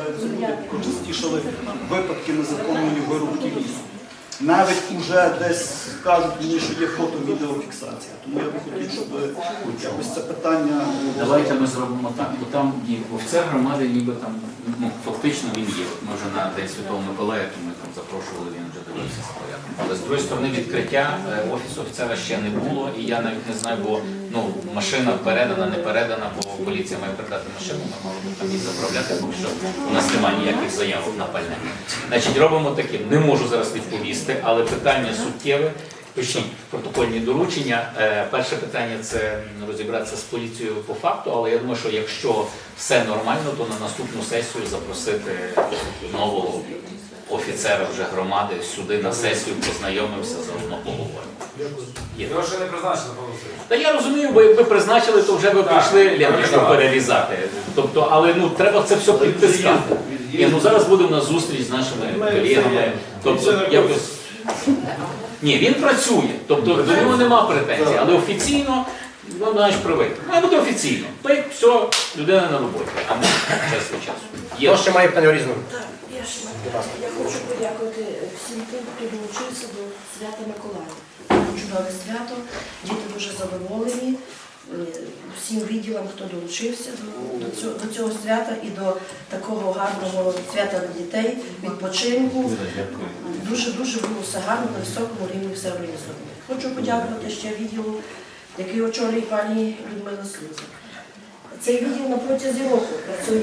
звертаються люди, почастішали випадки незаконної вирубки лісу. Навіть уже десь кажуть мені, що є фото-відеофіксація. Тому я би хотів, щоб якось це питання Давайте ми зробимо так, бо там і офіцер громади ніби там ну, фактично він є. От Ми вже на День Святого Миколая, то ми там запрошували, він вже дивився порядком. Але з другої сторони відкриття е, офісу офіцера ще не було, і я навіть не знаю, бо ну, машина передана, не передана, бо поліція має передати машину, ми мали б там її заправляти, тому що у нас немає ніяких заявок на пальне. Значить, робимо таким. Не можу зараз відповісти, але питання суттєве. Пишіть протокольні доручення. Е, Перше питання це розібратися з поліцією по факту, але я думаю, що якщо все нормально, то на наступну сесію запросити нового офіцера вже громади сюди на сесію, познайомимося, заодно поговоримо. Є. Його ще не призначили, Васильович. Та я розумію, бо якби призначили, то вже ви прийшли ленточку перерізати. Тобто, але ну треба це все підтискати. Ні, ну зараз буде у нас зустріч з нашими колегами. Тобто якось. Ні, він працює, тобто до нього нема претензій, але офіційно, ну знаєш, привик. Має бути офіційно. То як все, людина на роботі, а ми час від часу. Є. Хто ще має питання різного? Так, я ж я хочу подякувати всім тим, хто долучився до свята Миколая. Чудове свято, діти дуже задоволені. Е, Всім відділам, хто долучився до, цього, до цього свята і до такого гарного свята для дітей, відпочинку. Дуже дуже було все гарно, на високому рівні все організовано. Хочу подякувати ще відділу, який очолює пані Людмила Слуза. Цей відділ на протязі року працює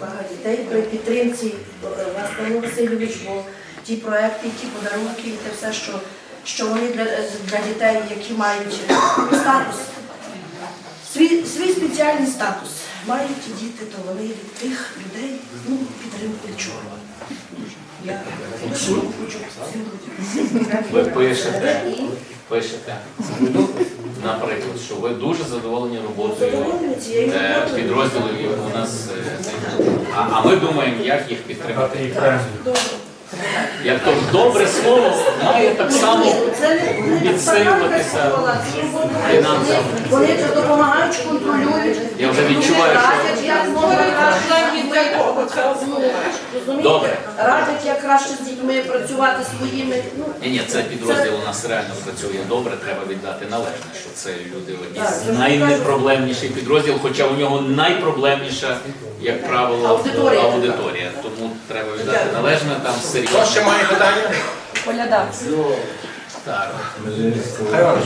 багато дітей при підтримці вас, Павло Васильович, бо ті проекти, ті подарунки, і те все, що, що вони для, для дітей, які мають статус, свій, свій спеціальний статус, мають діти, то вони від тих людей ну, підтримку відчувають. Я дуже хочу Ви пишете, пишете, наприклад, що ви дуже задоволені роботою е, підрозділів, які у нас е, а, а ми думаємо, як їх підтримати. Добре. Як то добре слово має так само відсилюватися фінансово. Вони це допомагають, контролюють. Я вже відчуваю, що-? Добре. Радять, як краще з дітьми працювати своїми. Ну, Ні, ні, це підрозділ у нас реально працює добре, треба віддати належне, що це люди одні з найнепроблемніший підрозділ, хоча у нього найпроблемніша, як правило, Аудиторія. Тому треба віддати належне, там серйозно. Ще має питання? Коляда. Так. Хай Іванович.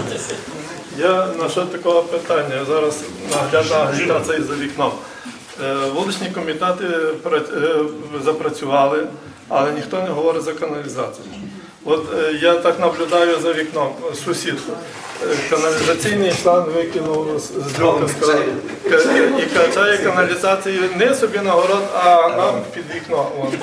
Я такого питання. Зараз наглядна агітація за вікном. Е, Вуличні комітети е, запрацювали, але ніхто не говорить за каналізацію. От е, я так наблюдаю за вікном сусід. Е, Каналізаційний шланг викинув з ка- і качає каналізацію не собі на город, а нам під вікно. От.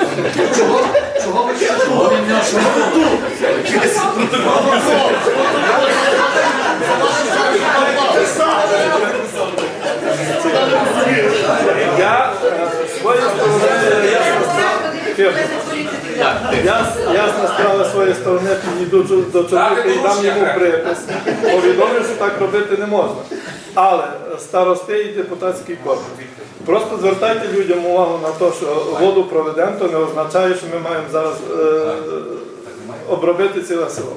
Я е, своєї сторони ясно Так, ти. Я, ясна справа своєї сторони підійду до- чоловіка і дам йому припис. Повідомлю, що так робити не можна. Але старости і депутатський корпус. Просто звертайте людям увагу на те, що воду проведемо, то не означає, що ми маємо зараз е, обробити ціле село.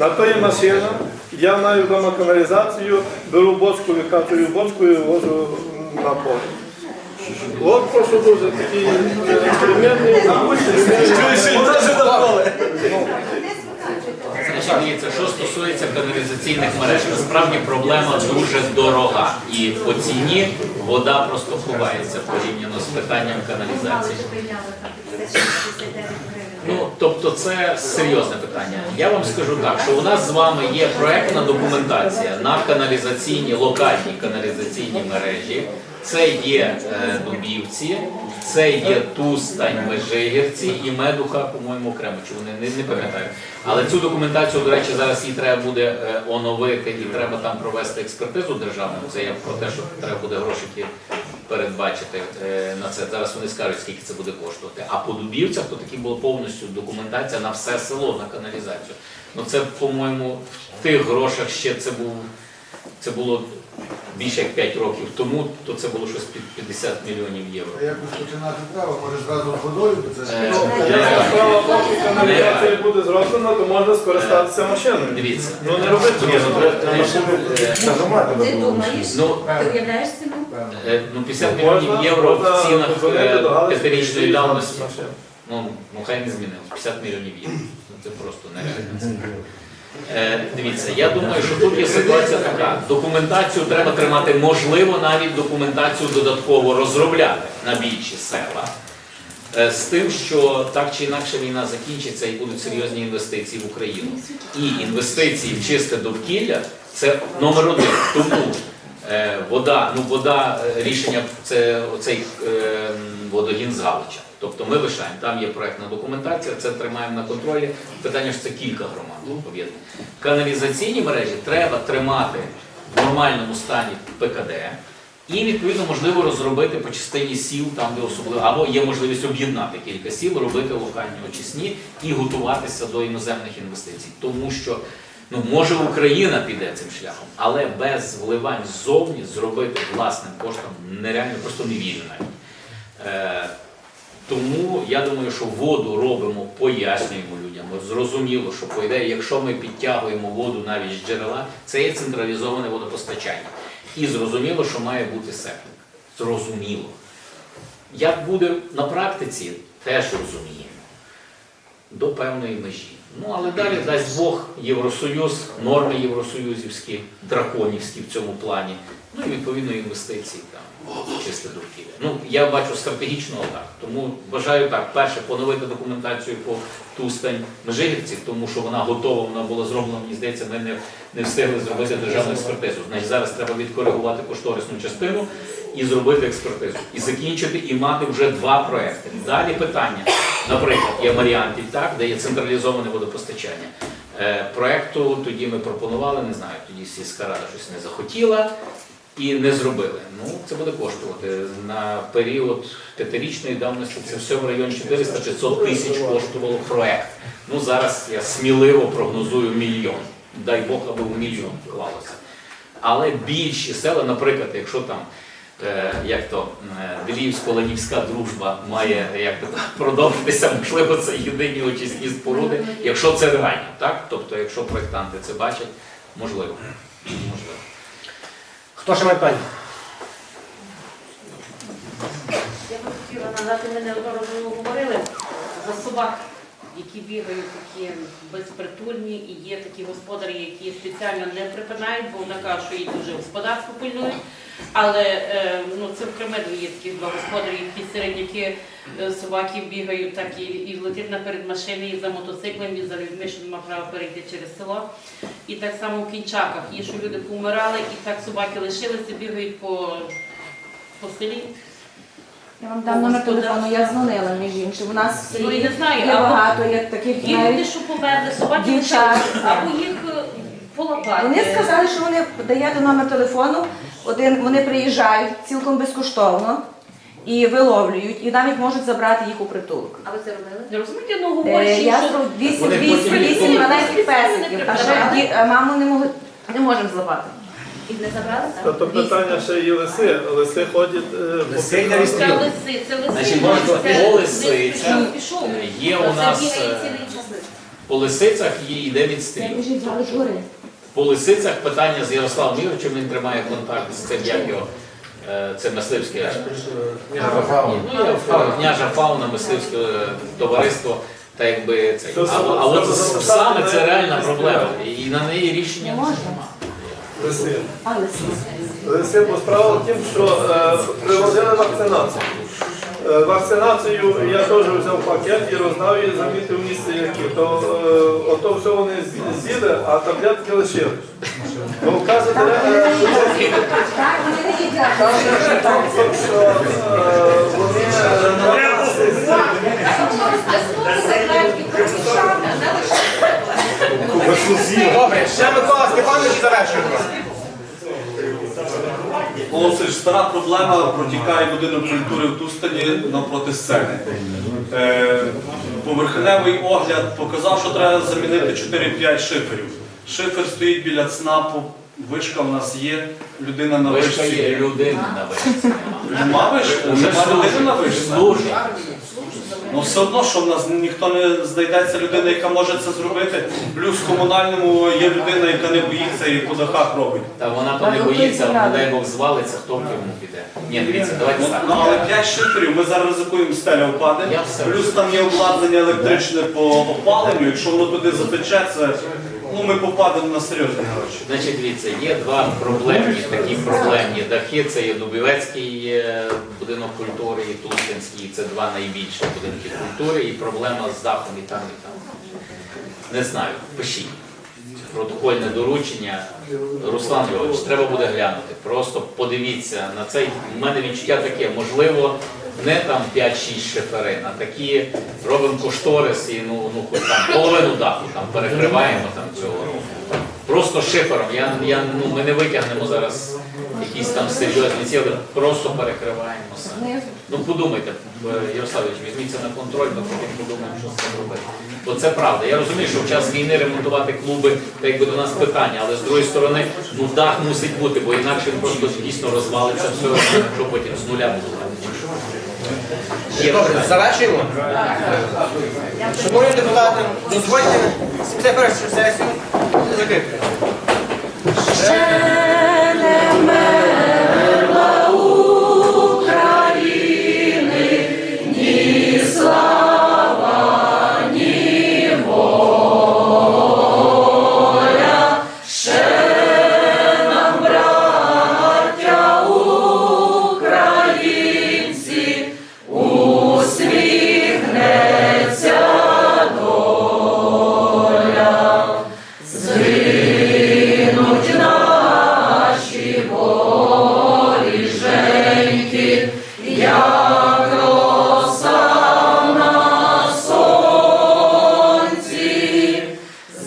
На то є машина, я маю вдома каналізацію, беру бочку, викачую бочку і ввожу на поле. От прошу дуже такий Значить, що стосується каналізаційних мереж, насправді проблема дуже дорога. І по ціні вода просто ховається порівняно з питанням каналізації. Ну, тобто це серйозне питання. Я вам скажу так, що у нас з вами є проектна документація на каналізаційні, локальні каналізаційні мережі. Це є е, Дубівці, це є Тустань, Межигірці і Медуха, по-моєму, окремо, чи вони не, не пам'ятаю. Але цю документацію, до речі, зараз її треба буде е, оновити і треба там провести експертизу державну. Це я про те, що треба буде грошики передбачити е, на це. Зараз вони скажуть, скільки це буде коштувати. А по Дубівцях то таки була повністю документація на все село, на каналізацію. Ну це, по-моєму, в тих грошах ще це був це було більше як 5 років тому, то це було щось під 50 мільйонів євро. Якось починати треба, може зразу водою, це Е, Якщо справа поки каналізація буде зроблена, то можна скористатися машиною. Дивіться. Ну не робити Ні, ну, е, Ти думаєш? Ну, Ти уявляєш цим? е, ну 50 мільйонів євро в цінах е, п'ятирічної давності. Ну, ну хай не змінилось. 50 мільйонів євро. Ну, Це просто нереально. Е, дивіться, я думаю, що тут є ситуація така. Документацію треба тримати, можливо, навіть документацію додатково розробляти на більші села. Е, З тим, що так чи інакше війна закінчиться і будуть серйозні інвестиції в Україну. І інвестиції в чисте довкілля це номер один. Тому е, вода, ну вода, рішення це оцей водогін з Галича. Тобто ми лишаємо, там є проектна документація, це тримаємо на контролі. Питання ж це кілька громад об'єднаних. Каналізаційні мережі треба тримати в нормальному стані ПКД. І відповідно можливо розробити по частині сіл, там де особливо, або є можливість об'єднати кілька сіл, робити локальні очисні і готуватися до іноземних інвестицій. Тому що ну може Україна піде цим шляхом, але без вливань ззовні зробити власним коштом нереально, просто невільно навіть. Тому я думаю, що воду робимо, пояснюємо людям. От Зрозуміло, що по ідеї, якщо ми підтягуємо воду навіть з джерела, це є централізоване водопостачання. І зрозуміло, що має бути септик. Зрозуміло. Як буде на практиці, теж розуміємо. До певної межі. Ну, але далі дасть Бог Євросоюз, норми євросоюзівські, драконівські в цьому плані, ну і відповідно інвестиції там, чисте довкілля. Ну, я бачу стратегічно так. Тому вважаю так, перше, поновити документацію по Тустань Межигірці, тому що вона готова, вона була зроблена, мені здається, ми не, не встигли зробити державну експертизу. Значить, зараз треба відкоригувати кошторисну частину і зробити експертизу. І закінчити, і мати вже два проекти. Далі питання. Наприклад, є Маріантіль, так, де є централізоване водопостачання. Е, проекту тоді ми пропонували, не знаю, тоді сільська рада щось не захотіла і не зробили. Ну, це буде коштувати. На період п'ятирічної давності це все в районі 400-500 тисяч коштувало проект. Ну, зараз я сміливо прогнозую мільйон. Дай Бог, аби в мільйон вклалося. Але більші села, наприклад, якщо там як то е, Львівсько-Ленівська дружба має як то, продовжитися, можливо, це єдині очисні споруди, якщо це реально, так? Тобто, якщо проєктанти це бачать, можливо. можливо. Хто ще має питання? Я би хотіла нагадати, ми неодноразово говорили за собак, які бігають такі безпритульні, і є такі господарі, які спеціально не припинають, бо вони кажуть, що їх дуже господарство пильнують. Але е, ну, це в Кремеду є такі два господарі, які середняки е, собаки бігають так і, і летять наперед машини, і за мотоциклом, і за людьми, що нема права перейти через село. І так само в кінчаках. Є, що люди помирали, і так собаки лишилися, бігають по, по селі. Я вам дам номер телефону, я дзвонила між іншим. У нас Ну, селі не знаю, є або- багато як таких Є люди, навіть. що померли, собаки Дівчат. лишилися, або їх е, полапати. Вони сказали, що вони дають номер телефону, один вони приїжджають цілком безкоштовно і виловлюють, і навіть можуть забрати їх у притулок. А ви це робили? Не розумієте, ну Е, говорять, Я що зроб вісім Вони маленьких песиків, а ще ді- а маму не можемо злапати. І не забрали, так? Тобто питання ще і лиси. Лиси ходять е, по. Це лиси, це лиси. Значить, ну, можна це- по лисицях. пішов. Е, Є у Це нас бігає е, цілий час. по лисицях є йде відстріл. По лисицях питання з Ярославом Ігоровичем, він тримає контакт з цим, як його, е, це мисливське. Ну, я в- княжа фауна, мисливське е, товариство, та якби це. А, а от саме з псами це реальна проблема. І на неї рішення Не немає. Лиси. А лиси. Лиси, бо справа в тім, що е, приводили вакцинацію. Е, Вакцинацію я теж взяв пакет і роздав і замітив місце які. То е, ото все вони з'їли, а таблетки лишили. Ну, каже, директор, що це Так, вони не їдять. Що е, вони Добре, ще Микола Степанович завершуємо. Голосиш, стара проблема протікає будинок культури в Тустані навпроти сцени. Е, поверхневий огляд показав, що треба замінити 4-5 шиферів. Шифер стоїть біля ЦНАПу, Вишка в нас є, людина на Вишка вишці. є людини на вишці. нема. Нема вишки? Нема людини на вишці? Служить. Ну все одно, що в нас ніхто не знайдеться людина, яка може це зробити. Плюс в комунальному є людина, яка не боїться і по дахах робить. Та вона то не боїться, але, не дай Бог звалиться, хто в тюрму піде. Ні, дивіться, давайте Ну, так. ну, але 5 шиферів, ми зараз ризикуємо стеля впаде. Я все Плюс там є обладнання електричне по опаленню. Якщо воно туди затече, це ну ми попадемо на серйозні гроші. Значить, дивіться, є два проблемні, такі проблемні дахи. Це є Дубівецький е, будинок культури і Тустинський. Це два найбільші будинки культури. І проблема з дахом і там, і там. Не знаю, пишіть. Протокольне доручення. Руслан Львович, треба буде глянути. Просто подивіться на цей. У мене відчуття таке, можливо, не там 5-6 шиферин, а такі робимо кошторис і ну, ну хоч там половину даху там перекриваємо там цього року. Просто шифером. Я, я, ну, ми не витягнемо зараз якісь там серйозні ціли, просто перекриваємо все. Ну подумайте, е, Ярославович, візьміться на контроль, ми потім подумаємо, що з цим робити. Бо це правда. Я розумію, що в час війни ремонтувати клуби, так якби до нас питання, але з другої сторони, ну дах мусить бути, бо інакше просто дійсно розвалиться все, що потім з нуля будувати. Завершуємо. Шановні депутати, дозвольте 71 сесію Shine.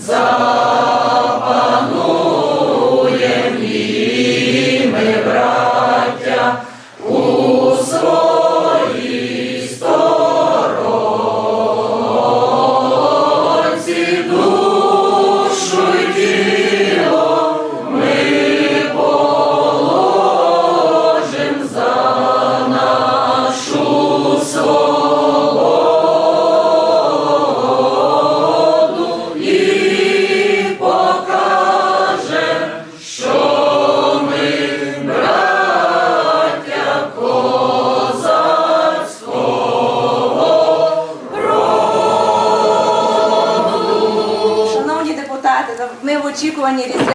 さあ。